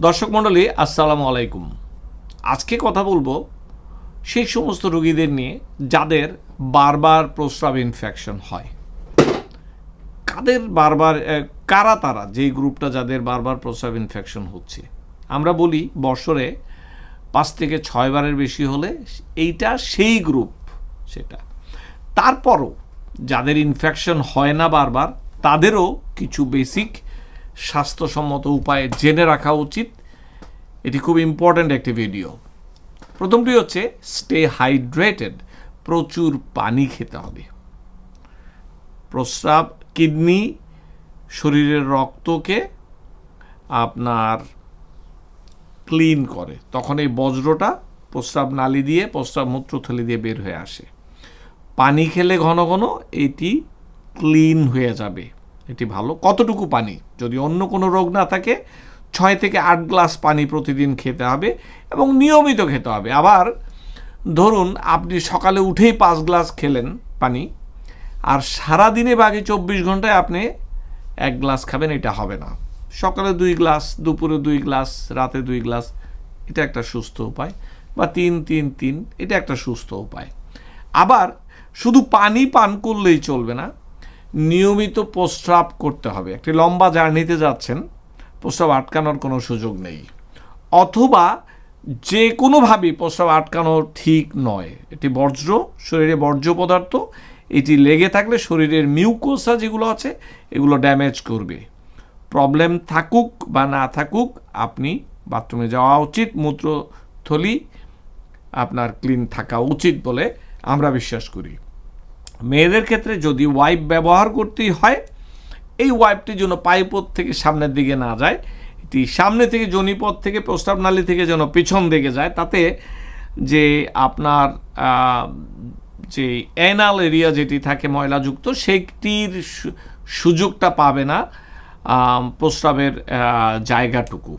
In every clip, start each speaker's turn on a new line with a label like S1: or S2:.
S1: দর্শক মণ্ডলী, আসসালামু আলাইকুম। আজকে কথা বলব সেই সমস্ত রোগীদের নিয়ে যাদের বারবার প্রস্রাব ইনফেকশন হয়। কাদের বারবার কারা তারা যেই গ্রুপটা যাদের বারবার প্রস্রাব ইনফেকশন হচ্ছে? আমরা বলি বছরে পাঁচ থেকে ছয়বারের বেশি হলে এইটা সেই গ্রুপ, সেটা। তারপরও যাদের ইনফেকশন হয় না বারবার, তাদেরও কিছু বেসিক স্বাস্থ্যসম্মত উপায়ে জেনে রাখা উচিত। এটি খুব ইম্পর্ট্যান্ট একটি ভিডিও প্রথমটি হচ্ছে স্টে হাইড্রেটেড প্রচুর পানি খেতে হবে। প্রস্রাব কিডনি, শরীরের রক্তকে আপনার ক্লিন করে। তখন এই বজ্রটা প্রস্রাব নালি দিয়ে, প্রস্রাব মূত্রথলি দিয়ে বের হয়ে আসে। পানি খেলে ঘন ঘন এটি ক্লিন হয়ে যাবে। এটি ভালো। কতটুকু পানি? যদি অন্য কোনো রোগ না থাকে, ছয় থেকে আট গ্লাস পানি প্রতিদিন খেতে হবে এবং নিয়মিত খেতে হবে। আবার ধরুন, আপনি সকালে উঠেই পাঁচ গ্লাস খেলেন পানি, আর সারাদিনে বাকি চব্বিশ ঘন্টায় আপনি এক গ্লাস খাবেন, এটা হবে না। সকালে দুই গ্লাস, দুপুরে দুই গ্লাস, রাতে দুই গ্লাস, এটা একটা সুস্থ উপায়। বা তিন তিন তিন, এটা একটা সুস্থ উপায়। আবার শুধু পানি পান করলেই চলবে না নিয়মিত প্রস্রাব করতে হবে। একটি লম্বা জার্নিতে যাচ্ছেন, প্রস্রাব আটকানোর কোনো সুযোগ নেই। অথবা যে কোনোভাবেই প্রস্রাব আটকানো ঠিক নয়। এটি বর্জ্য, শরীরে বর্জ্য পদার্থ, এটি লেগে থাকলে শরীরের মিউকোসা যেগুলো আছে, এগুলো ড্যামেজ করবে। প্রবলেম থাকুক বা না থাকুক, আপনি বাথরুমে যাওয়া উচিত, মূত্রথলি আপনার ক্লিন থাকা উচিত বলে আমরা বিশ্বাস করি। মেয়েদের ক্ষেত্রে যদি ওয়াইপ ব্যবহার করতেই হয়, এই ওয়াইপটি যেন পাইপথ থেকে সামনের দিকে না যায়, এটি সামনে থেকে জনিপথ থেকে প্রস্তাব নালী থেকে যেন পেছন দিকে যায়, তাতে যে আপনার যে অ্যানাল এরিয়া যেটি থাকে ময়লাযুক্ত, সেটির সু- সুযোগটা পাবে না প্রস্রাবের জায়গাটুকু।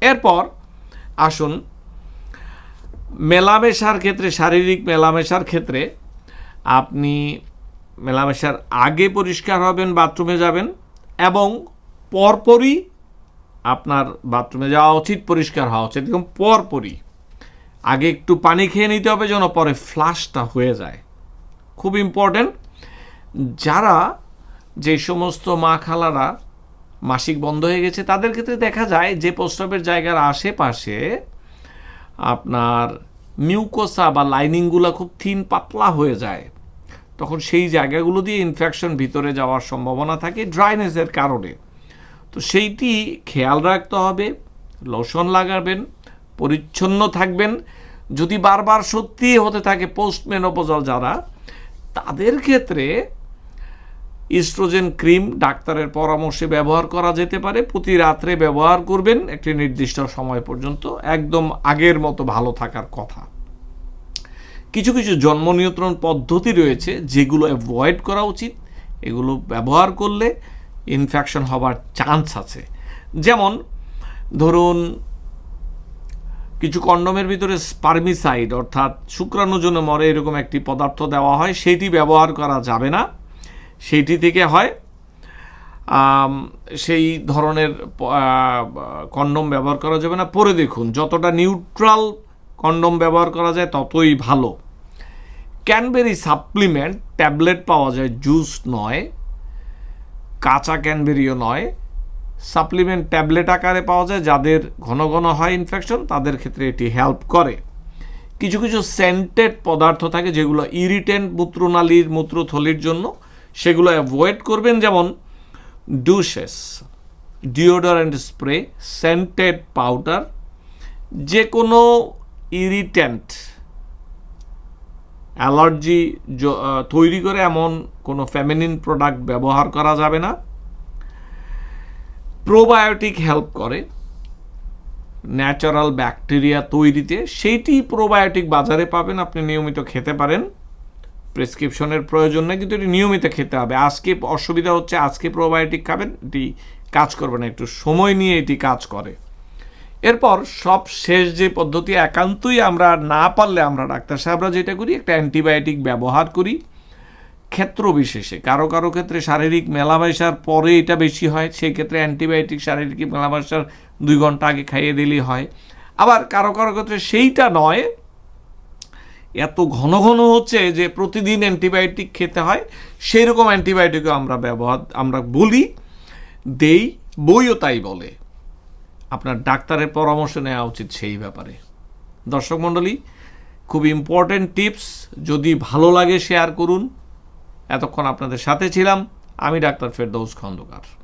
S1: এরপর আসুন, মেলামেশার ক্ষেত্রে, শারীরিক মেলামেশার ক্ষেত্রে আপনি মেলামেশার আগে পরিষ্কার হবেন, বাথরুমে যাবেন এবং পরপরই আপনার বাথরুমে যাওয়া উচিত, পরিষ্কার হওয়া উচিত। এবং পরপরই। আগে একটু পানি খেয়ে নিতে হবে যেন পরে ফ্লাশটা হয়ে যায়। খুব ইম্পর্ট্যান্ট যারা যে সমস্ত মা খালারা মাসিক বন্ধ হয়ে গেছে, তাদের ক্ষেত্রে দেখা যায় যে প্রস্রাবের জায়গার আশেপাশে আপনার মিউকোসা বা লাইনিংগুলো খুব থিন পাতলা হয়ে যায়। তখন সেই জায়গাগুলো দিয়ে ইনফেকশন ভিতরে যাওয়ার সম্ভাবনা থাকে ড্রাইনেসের কারণে। তো সেইটি খেয়াল রাখতে হবে লোশন লাগাবেন, পরিচ্ছন্ন থাকবেন। যদি বারবার সত্যি হতে থাকে পোস্ট মেনোপোজাল যারা, তাদের ক্ষেত্রে ইস্ট্রোজেন ক্রিম ডাক্তারের পরামর্শে ব্যবহার করা যেতে পারে। প্রতি রাত্রে ব্যবহার করবেন, একটি নির্দিষ্ট সময় পর্যন্ত, একদম আগের মতো ভালো থাকার কথা। কিছু কিছু জন্ম নিয়ন্ত্রণ পদ্ধতি রয়েছে যেগুলো অ্যাভয়েড করা উচিত, এগুলো ব্যবহার করলে ইনফেকশন হবার চান্স আছে। যেমন, ধরুন, কিছু কন্ডমের ভিতরে স্পার্মিসাইড অর্থাৎ শুক্রাণু জন্য মরে এরকম একটি পদার্থ দেওয়া হয়, সেটি ব্যবহার করা যাবে না। সেইটি থেকে হয় সেই ধরনের কন্ডম ব্যবহার করা যাবে না। পরে দেখুন, যতটা নিউট্রাল কন্ডম ব্যবহার করা যায় ততই ভালো। ক্যানবেরি সাপ্লিমেন্ট ট্যাবলেট পাওয়া যায় জুস নয়, কাঁচা ক্যানবেরিও নয়। সাপ্লিমেন্ট ট্যাবলেট আকারে পাওয়া যায় যাদের ঘন ঘন হয় ইনফেকশন তাদের ক্ষেত্রে এটি হেল্প করে। কিছু কিছু সেন্টেড পদার্থ থাকে যেগুলো ইরিটেন্ট মূত্রনালীর, মূত্রথলির জন্য, সেগুলো অ্যাভয়েড করবেন যেমন douches deodorant spray scented powder যে কোনো ইরিটেন্ট অ্যালার্জি তৈরি করে এমন কোনো ফ্যামিনিন প্রোডাক্ট ব্যবহার করা যাবে না। প্রোবায়োটিক হেল্প করে ন্যাচারাল ব্যাকটেরিয়া তৈরিতে। সেইটি প্রোবায়োটিক বাজারে পাবেন, আপনি নিয়মিত খেতে পারেন। প্রেসক্রিপশনের প্রয়োজন নেই, কিন্তু এটি নিয়মিত খেতে হবে। আজকে অসুবিধা হচ্ছে, আজকে প্রোবায়োটিক খাবেন, এটি কাজ করবে না, একটু সময় নিয়ে এটি কাজ করে। এরপর সব শেষ যে পদ্ধতি, একান্তই আমরা না পারলে আমরা ডাক্তার সাহেবরা যেটা করি, একটা অ্যান্টিবায়োটিক ব্যবহার করি ক্ষেত্র বিশেষে। কারও কারও ক্ষেত্রে শারীরিক মেলামেশার পরে এটা বেশি হয়, সেই ক্ষেত্রে অ্যান্টিবায়োটিক শারীরিক মেলামেশার দুই ঘণ্টা আগে খাইয়ে দিলেই হয়। আবার কারও কারও ক্ষেত্রে সেইটা নয়, এত ঘন ঘন হচ্ছে যে প্রতিদিন অ্যান্টিবায়োটিক খেতে হয় সেই রকম অ্যান্টিবায়োটিকও আমরা ব্যবহার, আমরা বলি, দেই, বইও তাই বলে। আপনার ডাক্তারের পরামর্শ নেওয়া উচিত সেই ব্যাপারে। দর্শক মণ্ডলী, খুব ইম্পর্ট্যান্ট টিপস যদি ভালো লাগে শেয়ার করুন। এতক্ষণ আপনাদের সাথে ছিলাম, আমি ডাক্তার ফেরদৌস খন্দকার।